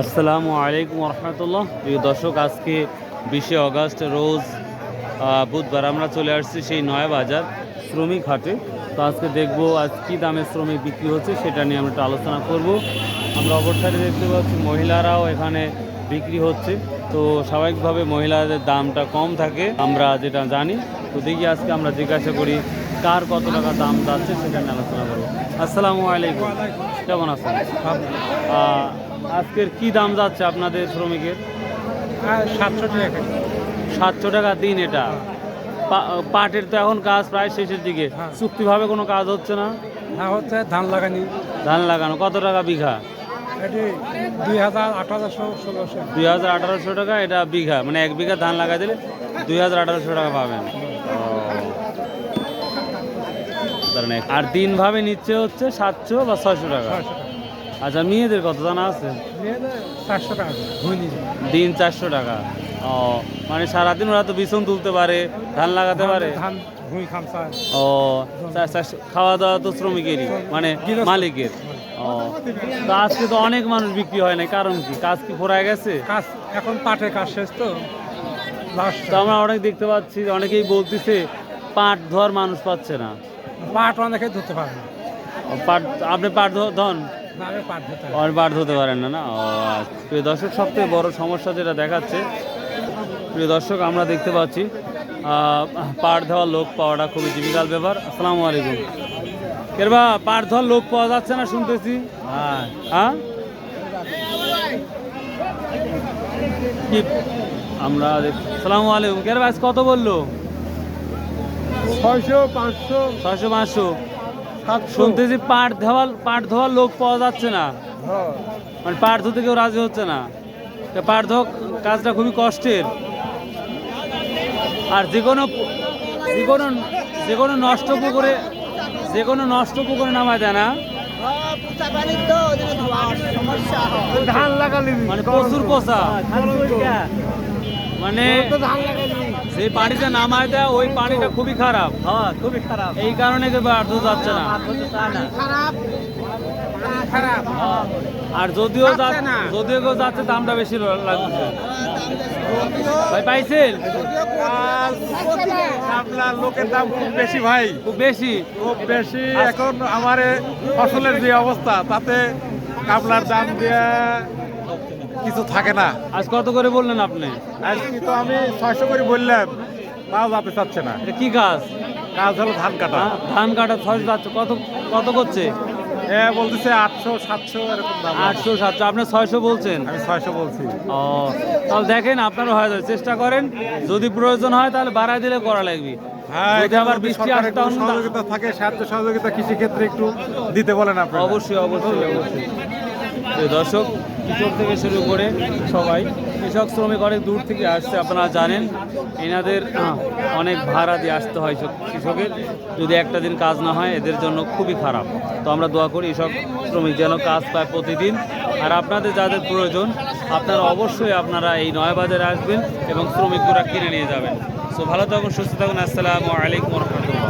আসসালামু আলাইকুম রহমতুল্লাহ প্রিয় দর্শক আজকে বিশে অগস্ট রোজ বুধবার আমরা চলে আসছি সেই নয়া বাজার শ্রমিক হাটে। তো আজকে দেখব আজ কী দামে শ্রমিক বিক্রি হচ্ছে সেটা নিয়ে আমরা একটু আলোচনা করব। আমরা অপর সাইডে দেখতে পাচ্ছি মহিলারাও এখানে বিক্রি হচ্ছে। তো স্বাভাবিকভাবে মহিলাদের দামটা কম থাকে আমরা যেটা জানি। তো দেখি আজকে আমরা জিজ্ঞাসা করি কার কত টাকা দাম যাচ্ছে সেটা নিয়ে আলোচনা করব। আসসালামু আলাইকুম। কেমন আছেন? আজকের কি দাম যাচ্ছে আপনাদের শ্রমিকের? সাতশো টাকা। সাতশো টাকা দিন এটা। পাটের তো এখন কাজ প্রায় শেষের দিকে। হ্যাঁ। চুক্তিভাবে কোনো কাজ হচ্ছে না? হ্যাঁ হচ্ছে ধান লাগানি। ধান লাগানো। কত টাকা বিঘা? দুই হাজার আঠারোশো টাকা এটা বিঘা। মানে এক বিঘা ধান লাগা দিলে দুই হাজার আঠারোশো টাকা পাবেন। আর দিন ভাবে নিচ্ছে হচ্ছে সাতশো বা ছয়শো টাকা। আচ্ছা মেয়েদের কত জানা আছে? চারশো টাকা দিন চারশো টাকা। ও মানে সারাদিন ওরা তো বিছন তুলতে পারে ধান লাগাতে পারে। ও খাওয়া দাওয়া তো শ্রমিকেরই মানে। মালিকের। ও তো আজকে তো অনেক মানুষ বিক্রি হয় না কারণ কি? কাজ কি ফুরায় গেছে? কাজ এখন পাটের কাজ শেষ তো। তো আমরা অনেক দেখতে পাচ্ছি অনেকেই বলতেছে পাট ধর মানুষ পাচ্ছে না। পাট অনেকে ধরতে পারে না। পাট আপনি পাট ধন? আর ধরতে পারেন না না? ও আচ্ছা। প্রিয় দর্শক সবথেকে বড় সমস্যা যেটা দেখাচ্ছে প্রিয় দর্শক আমরা দেখতে পাচ্ছি পাট ধোয়ার লোক পাওয়াটা খুবই ডিফিকাল্ট ব্যাপার। আসসালামু আলাইকুম। কেরবা পাট ধোয়ার লোক পাওয়া যাচ্ছে না শুনতেছি? হ্যাঁ। কি? আমরা আসসালামু আলাইকুম। কেরবা আজ কত বলল? ছয়শো পাঁচশো। ছয়শো পাঁচশো। শুনতেছি পাট ধোয়ার পাট ধোয়ার লোক পাওয়া যাচ্ছে না। হ্যাঁ। মানে পাট ধুতে কেউ রাজি হচ্ছে না। পাট ধোয়া কাজটা খুবই কষ্টের। আর যে কোনো যে কোনো যে কোনো নষ্ট পুকুরে যে কোনো নষ্ট পুকুরে নামায় দেয় না। ধান লাগালি। মানে প্রচুর পোষা মানে ধান লাগালি। যে পানিটা নামায় দেয় ওই পানিটা খুবই খারাপ। হ্যাঁ খুবই খারাপ। এই কারণে পাট ধুতে যাচ্ছে না। খারাপ খারাপ। আর যদিও যাচ্ছে না। যদিও কেউ যাচ্ছে দামটা বেশি লাগছে। ভাই পাইছেন? আপনার লোকের দাম খুব বেশি ভাই। খুব বেশি? খুব বেশি। এখন আমার ফসলের যে অবস্থা তাতে কাপলার দাম দিয়ে কিছু থাকে না। আজ কত করে বললেন আপনি? আজকে তো আমি ছয়শো করে বললাম তাও যাতে চাচ্ছে না। এটা কি কাজ? কাজ হলো ধান কাটা। হ্যাঁ, ধান কাটা ছয়শো যাচ্ছে কত কত করছে? এ বলতেছে আটশো সাতশো এরকম আটশো সাতশো আপনি ছয়শো বলছেন? আমি ছয়শো বলছি। ও তাহলে দেখেন আপনারও হয়ে যাবে চেষ্টা করেন যদি প্রয়োজন হয় তাহলে বাড়ায় দিলে করা লাগবে। হ্যাঁ যদি আবার বৃষ্টি সহযোগিতা থাকে সাহায্য সহযোগিতা কৃষি ক্ষেত্রে একটু দিতে বলেন আপনি অবশ্যই অবশ্যই অবশ্যই। দর্শক কৃষক থেকে শুরু করে সবাই, কৃষক শ্রমিক অনেক দূর থেকে আসছে, আপনারা জানেন, এনাদের অনেক ভাড়া দিয়ে আসতে হয় কৃষকের, যদি একটা দিন কাজ না হয়, এদের জন্য খুবই খারাপ। তো আমরা দোয়া করি এসব শ্রমিক যেন কাজ পায় প্রতিদিন। আর আপনাদের যাদের প্রয়োজন, আপনারা অবশ্যই আপনারা এই নয় বাজারে আসবেন এবং শ্রমিকরা কিনে নিয়ে যাবেন। সো ভালো থাকুন, সুস্থ থাকুন, আসসালামু আলাইকুম রহমতুল্লাহ।